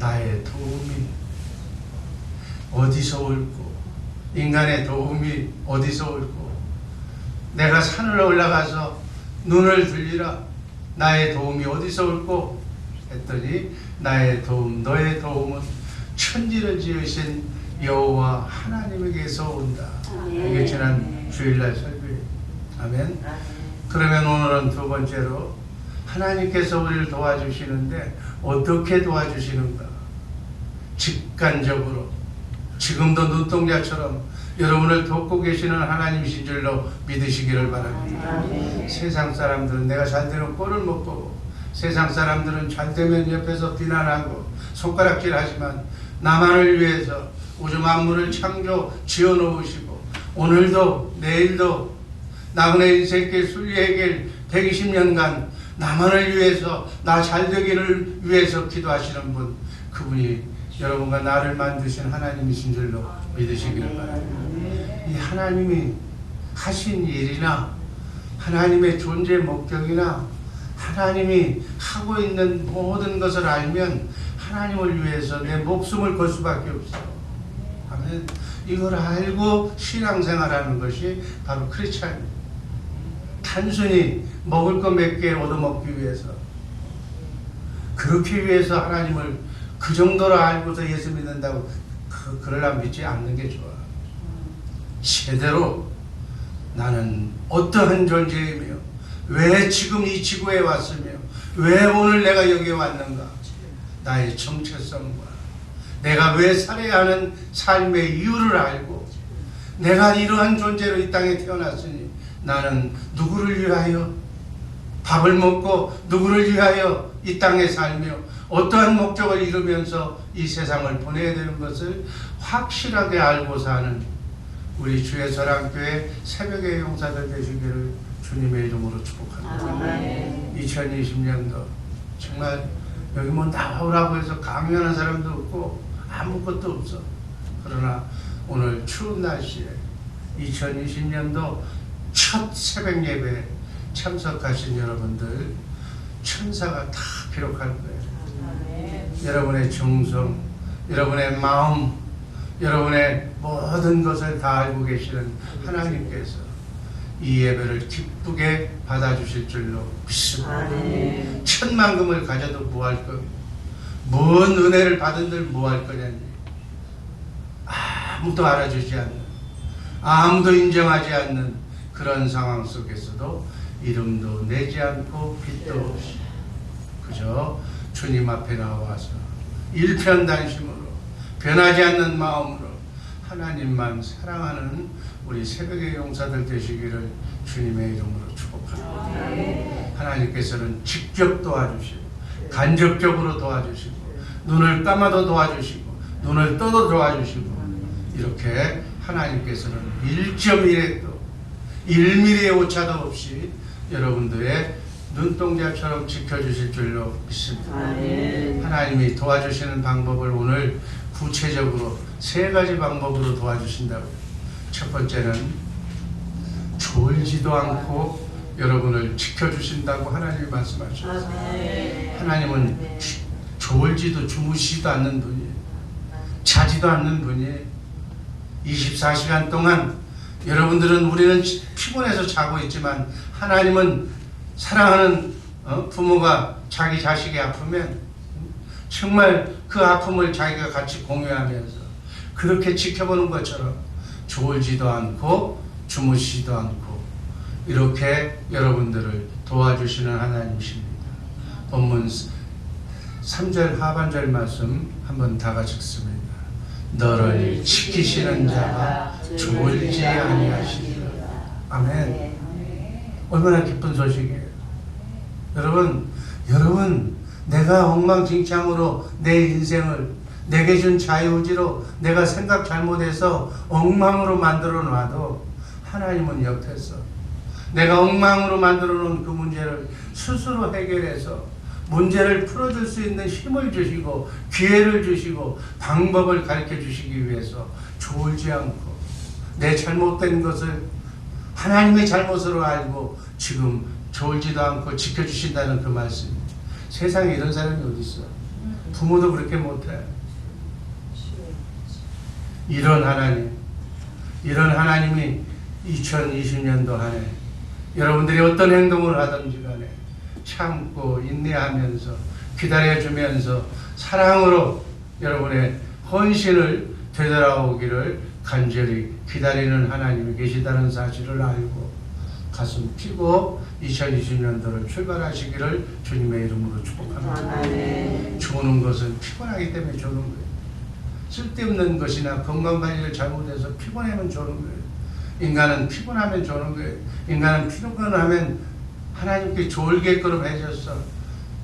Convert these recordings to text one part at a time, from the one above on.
나의 도움이 어디서 올고 인간의 도움이 어디서 올고 내가 산을 올라가서 눈을 들리라 나의 도움이 어디서 올고 했더니 나의 도움 너의 도움은 천지를 지으신 여호와 하나님에게서 온다. 이게 지난 주일날 설교예요. 아멘. 그러면 오늘은 두 번째로 하나님께서 우리를 도와주시는데 어떻게 도와주시는가? 직관적으로 지금도 눈동자처럼 여러분을 돕고 계시는 하나님이신 줄로 믿으시기를 바랍니다. 세상 사람들은 내가 잘 되면 꼴을 못 보고 세상 사람들은 잘 되면 옆에서 비난하고 손가락질 하지만 나만을 위해서 우주 만물을 창조 지어 놓으시고 오늘도 내일도 나그네 인생길 순리의 길 120년간 나만을 위해서 나 잘 되기를 위해서 기도하시는 분 그분이 여러분과 나를 만드신 하나님이신 줄로 믿으시기를 바랍니다. 이 하나님이 하신 일이나 하나님의 존재 목적이나 하나님이 하고 있는 모든 것을 알면 하나님을 위해서 내 목숨을 걸 수밖에 없어. 아멘. 이걸 알고 신앙생활하는 것이 바로 크리스찬입니다. 단순히 먹을 거몇개 얻어먹기 위해서 그렇게 위해서 하나님을 그 정도로 알고서 예수 믿는다고 그, 그러려 믿지 않는 게 좋아. 제대로 나는 어떠한 존재이며 왜 지금 이 지구에 왔으며 왜 오늘 내가 여기 왔는가 나의 정체성과 내가 왜 살아야 하는 삶의 이유를 알고 내가 이러한 존재로 이 땅에 태어났으니 나는 누구를 위하여 밥을 먹고 누구를 위하여 이 땅에 살며 어떠한 목적을 이루면서 이 세상을 보내야 되는 것을 확실하게 알고 사는 우리 주의 서랑교회 새벽의 용사들 되시기를 주님의 이름으로 축복합니다. 2020년도 정말 여기 뭐 나오라고 해서 강요하는 사람도 없고 아무것도 없어. 그러나 오늘 추운 날씨에 2020년도 첫 새벽 예배 참석하신 여러분들 천사가 다 기록할 거예요. 여러분의 정성, 여러분의 마음, 여러분의 모든 것을 다 알고 계시는 하나님께서 이 예배를 기쁘게 받아주실 줄로 믿습니다. 천만금을 가져도 뭐할 거? 뭔 은혜를 받은들 뭐할 거냐니? 아무도 알아주지 않는, 아무도 인정하지 않는 그런 상황 속에서도 이름도 내지 않고 빛도 없이 그저 주님 앞에 나와서 일편단심으로 변하지 않는 마음으로 하나님만 사랑하는 우리 새벽의 용사들 되시기를 주님의 이름으로 축복합니다. 하나님께서는 직접 도와주시고 간접적으로 도와주시고 눈을 감아도 도와주시고 눈을 떠도 도와주시고 이렇게 하나님께서는 1.1의 또 1mm의 오차도 없이 여러분들의 눈동자처럼 지켜주실 줄로 믿습니다. 하나님이 도와주시는 방법을 오늘 구체적으로 세 가지 방법으로 도와주신다고. 첫 번째는 졸지도 않고 여러분을 지켜주신다고 하나님이 말씀하셨어요. 하나님은 주- 졸지도 주무시지도 않는 분이에요. 자지도 않는 분이에요. 24시간 동안 여러분들은 우리는 피곤해서 자고 있지만 하나님은 사랑하는 어, 부모가 자기 자식이 아프면 정말 그 아픔을 자기가 같이 공유하면서 그렇게 지켜보는 것처럼 졸지도 않고 주무시지도 않고 이렇게 여러분들을 도와주시는 하나님이십니다. 본문 3절 하반절 말씀 한번 다 같이 읽습니다. 너를 지키시는 자가 졸지 아니하시리라. 아멘. 얼마나 기쁜 소식이에요. 여러분, 여러분, 내가 엉망진창으로 내 인생을 내게 준 자유의지로 내가 생각 잘못해서 엉망으로 만들어 놔도 하나님은 옆에서 내가 엉망으로 만들어 놓은 그 문제를 스스로 해결해서 문제를 풀어줄 수 있는 힘을 주시고 기회를 주시고 방법을 가르쳐 주시기 위해서 졸지 않고 내 잘못된 것을 하나님의 잘못으로 알고 지금 졸지도 않고 지켜주신다는 그 말씀. 세상에 이런 사람이 어디 있어? 부모도 그렇게 못해. 이런 하나님, 이런 하나님이 2020년도 한 해 여러분들이 어떤 행동을 하든지 간에 참고 인내하면서 기다려주면서 사랑으로 여러분의 헌신을 되돌아오기를 간절히 기다리는 하나님이 계시다는 사실을 알고 가슴 피고 2020년도를 출발하시기를 주님의 이름으로 축복합니다. 주는 것은 피곤하기 때문에 주는 거예요. 쓸데없는 것이나 건강 관리를 잘못해서 피곤하면 주는 거예요. 인간은 피곤하면 주는 거예요. 인간은 피곤하면 하나님께 졸게끔 해줬어.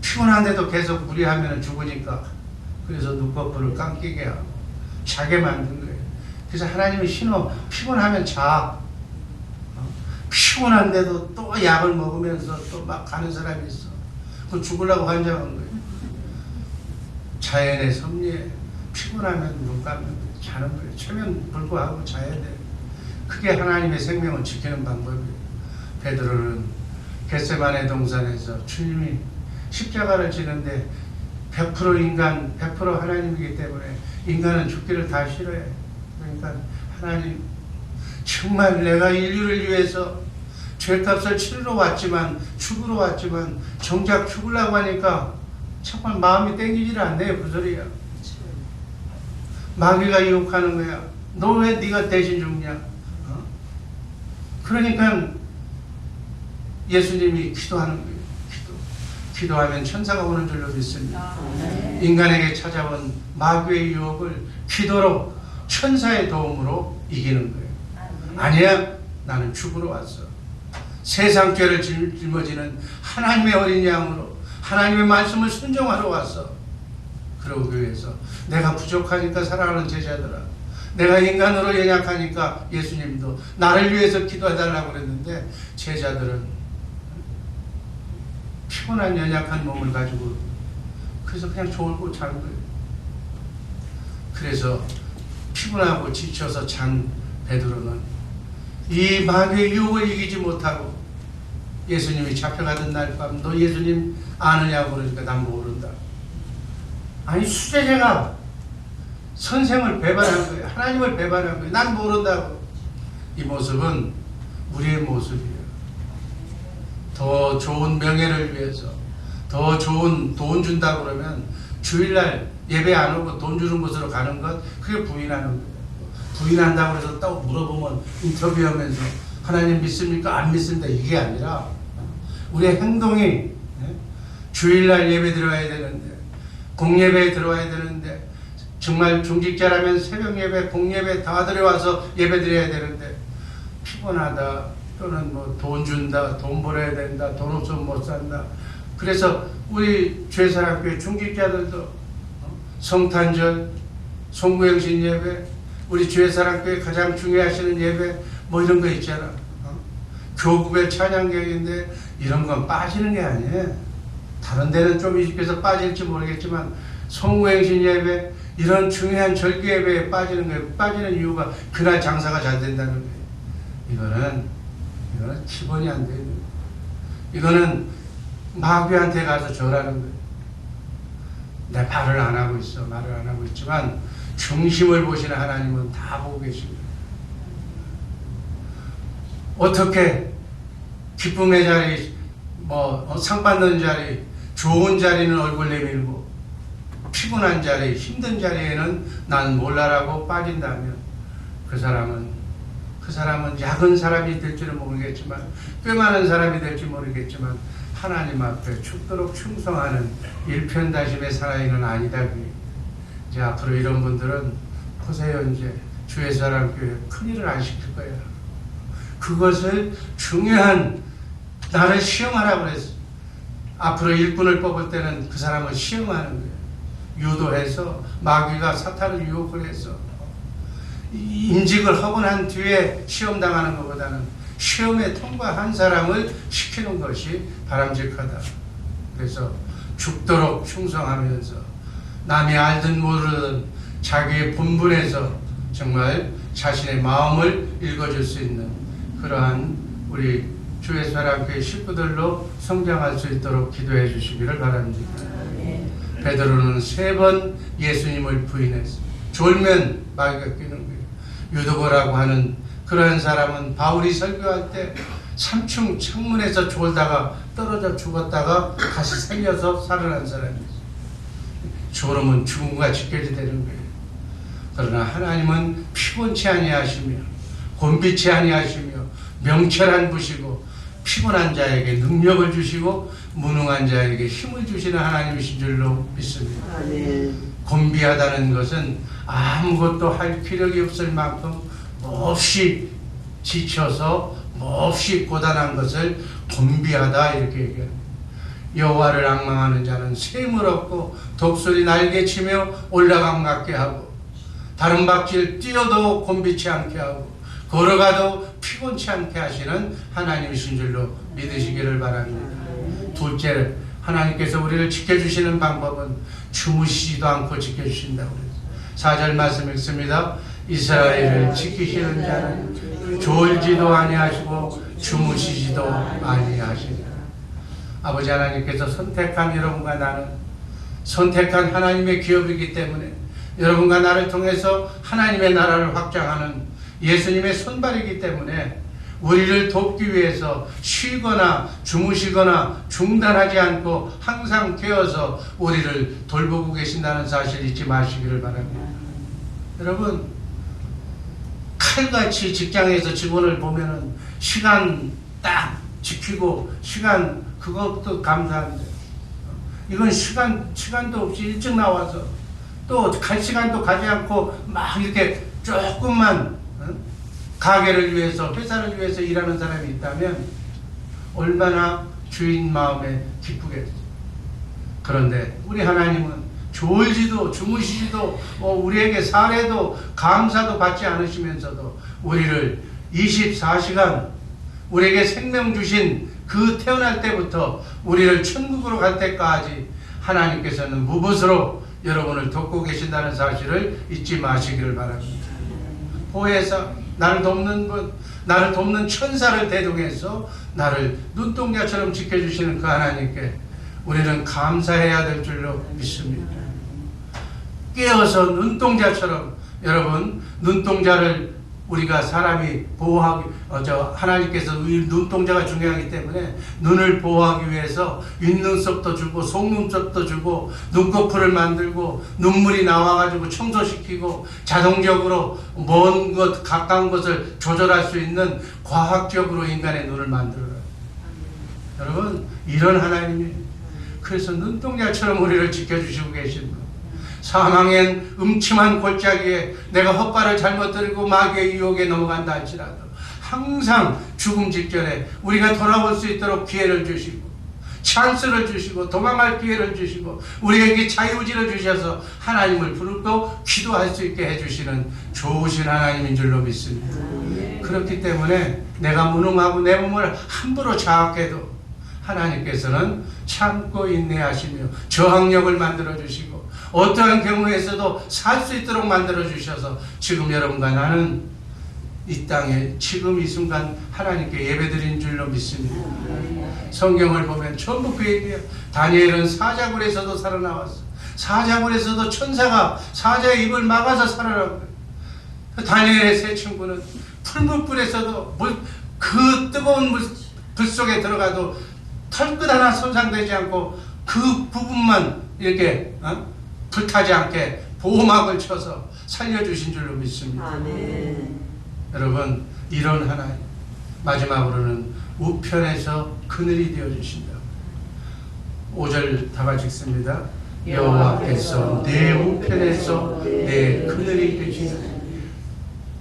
피곤한데도 계속 무리하면 죽으니까. 그래서 눈꺼풀을 감기게 하고 자게 만든 거예요. 그래서 하나님이 신호 피곤하면 자. 어? 피곤한데도 또 약을 먹으면서 또 막 가는 사람이 있어. 그 죽으려고 환장한 거예요. 자연의 섭리에 피곤하면 눈 거예요. 자는 거예요. 최면 불구하고 자야 돼요. 그게 하나님의 생명을 지키는 방법이에요. 베드로는 겟세만의 동산에서 주님이 십자가를 지는데 100% 인간, 100% 하나님이기 때문에 인간은 죽기를 다 싫어해. 그러니까 하나님 정말 내가 인류를 위해서 죄값을 치르러 왔지만 죽으러 왔지만 정작 죽으려고 하니까 정말 마음이 땡기지를 않네요. 그 소리야. 마귀가 유혹하는 거야. 너 왜 네가 대신 죽냐? 어? 그러니까 예수님이 기도하는 거예요. 기도. 기도하면 천사가 오는 줄로 믿습니다. 인간에게 찾아온 마귀의 유혹을 기도로 천사의 도움으로 이기는 거예요. 아니야, 나는 죽으러 왔어. 세상 죄를 짊- 짊어지는 하나님의 어린 양으로 하나님의 말씀을 순종하러 왔어. 그러기 위해서 내가 부족하니까 사랑하는 제자들아 내가 인간으로 연약하니까 예수님도 나를 위해서 기도해달라고 그랬는데 제자들은 피곤한 연약한 몸을 가지고 그래서 그냥 졸고 잔 거예요. 그래서 피곤하고 지쳐서 잔 베드로는 이 마귀의 유혹을 이기지 못하고 예수님이 잡혀가던 날 밤 너 예수님 아느냐고 그러니까 난 모른다. 아니 수제자가 선생을 배반한 거예요. 하나님을 배반한 거예요. 난 모른다고. 이 모습은 우리의 모습이에요. 더 좋은 명예를 위해서 더 좋은 돈 준다고 그러면 주일날 예배 안 오고 돈 주는 곳으로 가는 것 그게 부인하는 거예요. 부인한다고 해서 또 물어보면 인터뷰하면서 하나님 믿습니까? 안 믿습니다. 이게 아니라 우리의 행동이 예? 주일날 예배 들어와야 되는데 공예배에 들어와야 되는데 정말 중직자라면 새벽 예배, 공예배 다 들어와서 예배 드려야 되는데 피곤하다 또는 뭐 돈 준다, 돈 벌어야 된다, 돈 없으면 못 산다. 그래서 우리 죄사랑교회 중직자들도 어? 성탄절, 송구영신 예배, 우리 죄사랑교회 가장 중요하시는 예배 뭐 이런 거 있잖아. 어? 교구별 찬양경인데 이런 건 빠지는 게 아니에요. 다른 데는 좀 익숙해서 빠질지 모르겠지만 송구행신 예배 이런 중요한 절기 예배에 빠지는 거예요. 빠지는 이유가 그날 장사가 잘 된다는 거예요. 이거는 이거는 기본이 안 거예요. 이거는 마귀한테 가서 절하는 거예요. 내 말을 안 하고 있어. 말을 안 하고 있지만 중심을 보시는 하나님은 다 보고 계십니다. 어떻게 기쁨의 자리, 뭐 어, 상 받는 자리, 좋은 자리는 얼굴 내밀고 피곤한 자리, 힘든 자리에는 난 몰라라고 빠진다면 그 사람은 그 사람은 작은 사람이 될지는 모르겠지만 꽤 많은 사람이 될지 모르겠지만 하나님 앞에 죽도록 충성하는 일편다심의 사나이는 아니다. 이제 앞으로 이런 분들은 보세요 이제 주의 사람 교회 큰일을 안 시킬 거예요. 그것을 중요한 나를 시험하라고 그랬어. 앞으로 일꾼을 뽑을 때는 그 사람을 시험하는 거예요. 유도해서 마귀가 사탄을 유혹을 해서 임직을 하고 난 뒤에 시험 당하는 것보다는 시험에 통과한 사람을 시키는 것이 바람직하다. 그래서 죽도록 충성하면서 남이 알든 모르든 자기의 본분에서 정말 자신의 마음을 읽어줄 수 있는 그러한 우리 주의 사랑교회 식구들로 성장할 수 있도록 기도해 주시기를 바랍니다. 베드로는 세 번 예수님을 부인했어. 졸면 마귀가 끼는 거예요. 유도거라고 하는 그러한 사람은 바울이 설교할 때 3층 창문에서 졸다가 떨어져 죽었다가 다시 살려서 살아난 사람이에요. 졸음은 죽음과 직결이 되는 거예요. 그러나 하나님은 피곤치 아니하시며 곤비치 아니하시며 명철한 부시고 피곤한 자에게 능력을 주시고 무능한 자에게 힘을 주시는 하나님이신 줄로 믿습니다. 아멘. 곤비하다는 것은 아무것도 할 기력이 없을 만큼 몹시 지쳐서 몹시 고단한 것을 곤비하다 이렇게 얘기합니다. 여호와를 악망하는 자는 샘을 얻고 독수리 날개치며 올라감 같게 하고 다른 박질 뛰어도 곤비치 않게 하고 걸어가도 피곤치 않게 하시는 하나님이신 줄로 믿으시기를 바랍니다. 둘째, 하나님께서 우리를 지켜주시는 방법은 주무시지도 않고 지켜주신다고 그랬어요. 4절 말씀 읽습니다. 이스라엘을 지키시는 자는 졸지도 아니하시고 주무시지도 아니하시니라. 아버지 하나님께서 선택한 여러분과 나는 선택한 하나님의 기업이기 때문에 여러분과 나를 통해서 하나님의 나라를 확장하는 예수님의 손발이기 때문에 우리를 돕기 위해서 쉬거나 주무시거나 중단하지 않고 항상 깨어서 우리를 돌보고 계신다는 사실 잊지 마시기를 바랍니다. 여러분 칼같이 직장에서 직원을 보면은 시간 딱 지키고 시간 그것도 감사한데 이건 시간 시간도 없이 일찍 나와서 또 갈 시간도 가지 않고 막 이렇게 조금만 어? 가게를 위해서 회사를 위해서 일하는 사람이 있다면 얼마나 주인 마음에 기쁘겠어요. 그런데 우리 하나님은 졸지도 주무시지도 뭐 우리에게 사례도 감사도 받지 않으시면서도 우리를 24시간 우리에게 생명 주신 그 태어날 때부터 우리를 천국으로 갈 때까지 하나님께서는 무엇으로 여러분을 돕고 계신다는 사실을 잊지 마시기를 바랍니다. 보혜사 나를 돕는 분, 나를 돕는 천사를 대동해서 나를 눈동자처럼 지켜주시는 그 하나님께 우리는 감사해야 될 줄로 믿습니다. 깨어서 눈동자처럼 여러분 눈동자를 우리가 사람이 보호하기 어, 저 하나님께서 이 눈동자가 중요하기 때문에 눈을 보호하기 위해서 윗눈썹도 주고 속눈썹도 주고 눈꺼풀을 만들고 눈물이 나와가지고 청소시키고 자동적으로 먼것 가까운 것을 조절할 수 있는 과학적으로 인간의 눈을 만들어요. 여러분 이런 하나님이 그래서 눈동자처럼 우리를 지켜주시고 계신 분. 사망엔 음침한 골짜기에 내가 헛발을 잘못 들고 마귀의 유혹에 넘어간다 할지라도 항상 죽음 직전에 우리가 돌아올 수 있도록 기회를 주시고 찬스를 주시고 도망갈 기회를 주시고 우리에게 자유지를 주셔서 하나님을 부르고 기도할 수 있게 해주시는 좋으신 하나님인 줄로 믿습니다. 그렇기 때문에 내가 무능하고 내 몸을 함부로 자학해도 하나님께서는 참고 인내하시며 저항력을 만들어 주시고 어떠한 경우에서도 살 수 있도록 만들어 주셔서 지금 여러분과 나는 이 땅에 지금 이 순간 하나님께 예배드린 줄로 믿습니다. 성경을 보면 전부 그 얘기예요. 다니엘은 사자굴에서도 살아나왔어. 사자굴에서도 천사가 사자의 입을 막아서 거예요. 다니엘의 세 친구는 풀무불에서도 물, 그 뜨거운 물, 불 속에 들어가도 털끝 하나 손상되지 않고 그 부분만 이렇게 어? 불타지 않게 보호막을 쳐서 살려주신 줄로 믿습니다. 아멘. 여러분 이런 하나님 마지막으로는 우편에서 그늘이 되어 주신다. 5절 다 같이 읽습니다. 여호와께서 내 우편에서 내 그늘이 되시다.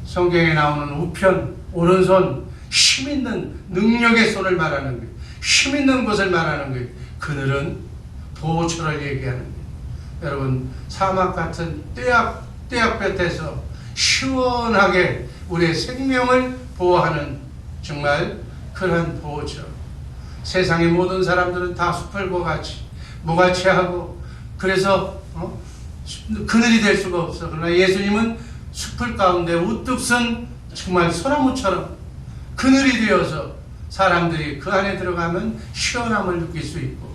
성경에 나오는 우편 오른손 힘 있는 능력의 손을 말하는 거예요. 힘 있는 것을 말하는 거예요. 그늘은 보호처를 얘기하는 거예요. 여러분 사막 같은 떼약 떼약 볕에서 시원하게 우리의 생명을 보호하는 정말 그러한 보호처. 세상의 모든 사람들은 다 숲을과 같이 무가치하고 그래서 어? 그늘이 될 수가 없어. 그러나 예수님은 숲을 가운데 우뚝 선 정말 소나무처럼 그늘이 되어서 사람들이 그 안에 들어가면 시원함을 느낄 수 있고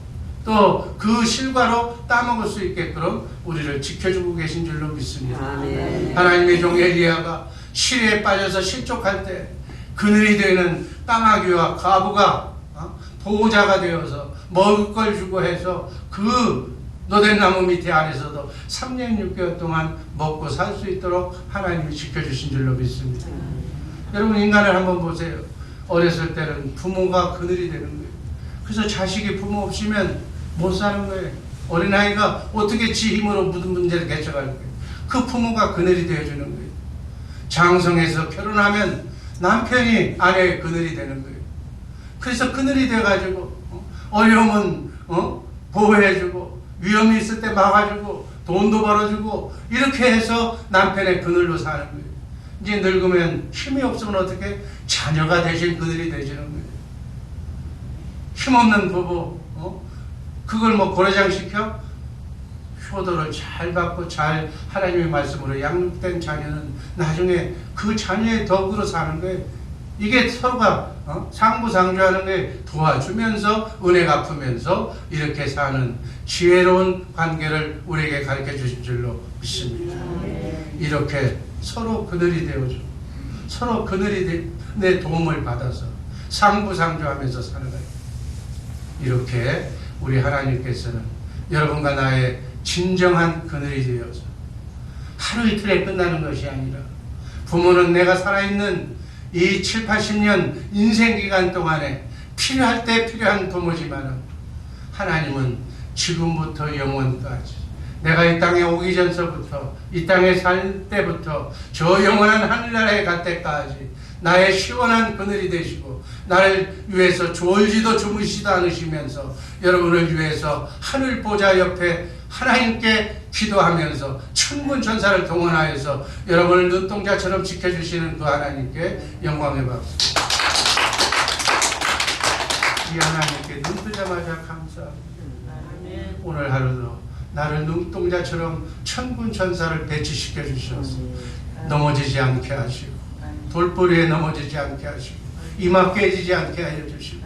또 그 실과로 따먹을 수 있게끔 우리를 지켜주고 계신 줄로 믿습니다. 아멘. 하나님의 종 엘리야가 실에 빠져서 실족할 때 그늘이 되는 까마귀와 가부가 어? 보호자가 되어서 먹을 걸 주고 해서 그 노된나무 밑에 아래서도 3년 6개월 동안 먹고 살 수 있도록 하나님이 지켜주신 줄로 믿습니다. 여러분 인간을 한번 보세요. 어렸을 때는 부모가 그늘이 되는 거예요. 그래서 자식이 부모 없이면 못 사는 거예요. 어린아이가 어떻게 지 힘으로 모든 문제를 개척할 거예요. 그 부모가 그늘이 되어주는 거예요. 장성해서 결혼하면 남편이 아내의 그늘이 되는 거예요. 그래서 그늘이 돼가지고 어? 어려움은 어? 보호해주고 위험이 있을 때 막아주고 돈도 벌어주고 이렇게 해서 남편의 그늘로 사는 거예요. 이제 늙으면 힘이 없으면 어떻게 자녀가 대신 그늘이 되시는 거예요. 힘없는 부부 어? 그걸 뭐 고래장 시켜 효도를 잘 받고 잘 하나님의 말씀으로 양육된 자녀는 나중에 그 자녀의 덕으로 사는 거예요. 이게 서로가 어? 상부상조하는 게 도와주면서 은혜 갚으면서 이렇게 사는 지혜로운 관계를 우리에게 가르쳐 주신 줄로 믿습니다. 이렇게 서로 그늘이 되어주고 서로 그늘이 되- 내 도움을 받아서 상부상조하면서 거예요. 이렇게 우리 하나님께서는 여러분과 나의 진정한 그늘이 되어서 하루 이틀에 끝나는 것이 아니라 부모는 내가 살아있는 이 7, 80년 인생 기간 동안에 필요할 때 필요한 부모지만 하나님은 지금부터 영원까지 내가 이 땅에 오기 전서부터 이 땅에 살 때부터 저 영원한 하늘나라에 갈 때까지 나의 시원한 그늘이 되시고 나를 위해서 졸지도 주무시지도 않으시면서 여러분을 위해서 하늘 보좌 옆에 하나님께 기도하면서 천군 천사를 동원하여서 여러분을 눈동자처럼 지켜주시는 그 하나님께 영광의 박수. 이 하나님께 눈 뜨자마자 감사합니다. 오늘 하루도 나를 눈동자처럼 천군 천사를 배치시켜 주셔서. 넘어지지 않게 하시고 돌뿌리에 넘어지지 않게 하시고 이마 깨지지 않게 하여 주시고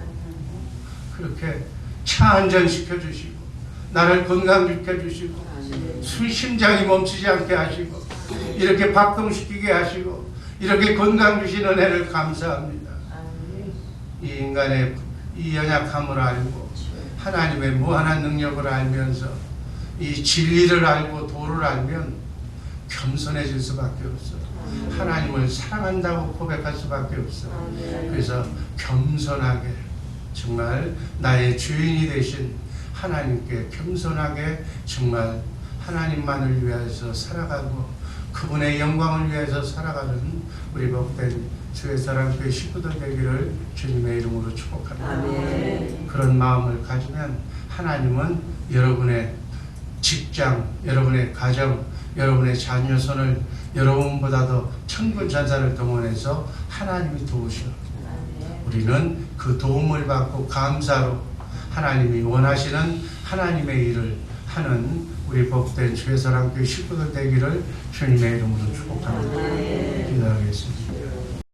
그렇게 차 안전 시켜 주시고 나를 건강시켜 주시고 술 심장이 멈추지 않게 하시고 이렇게 박동시키게 하시고 이렇게 건강 주신 은혜를 감사합니다. 이 인간의 이 연약함을 알고 하나님의 무한한 능력을 알면서 이 진리를 알고 도를 알면 겸손해질 수밖에 없어. 하나님을 사랑한다고 고백할 수밖에 없어. 그래서 겸손하게 정말 나의 주인이 되신 하나님께 겸손하게 정말 하나님만을 위해서 살아가고 그분의 영광을 위해서 살아가는 우리 복된 주의 사랑 교회 식구들 되기를 주님의 이름으로 축복합니다. 아멘. 그런 마음을 가지면 하나님은 여러분의 직장, 여러분의 가정, 여러분의 자녀 손을 여러분보다도 천군 천사를 동원해서 하나님이 도우셔. 우리는 그 도움을 받고 감사로 하나님이 원하시는 하나님의 일을 하는 우리 복된 주의 사랑교회 식구들 되기를 주님의 이름으로 축복합니다. 기도하겠습니다.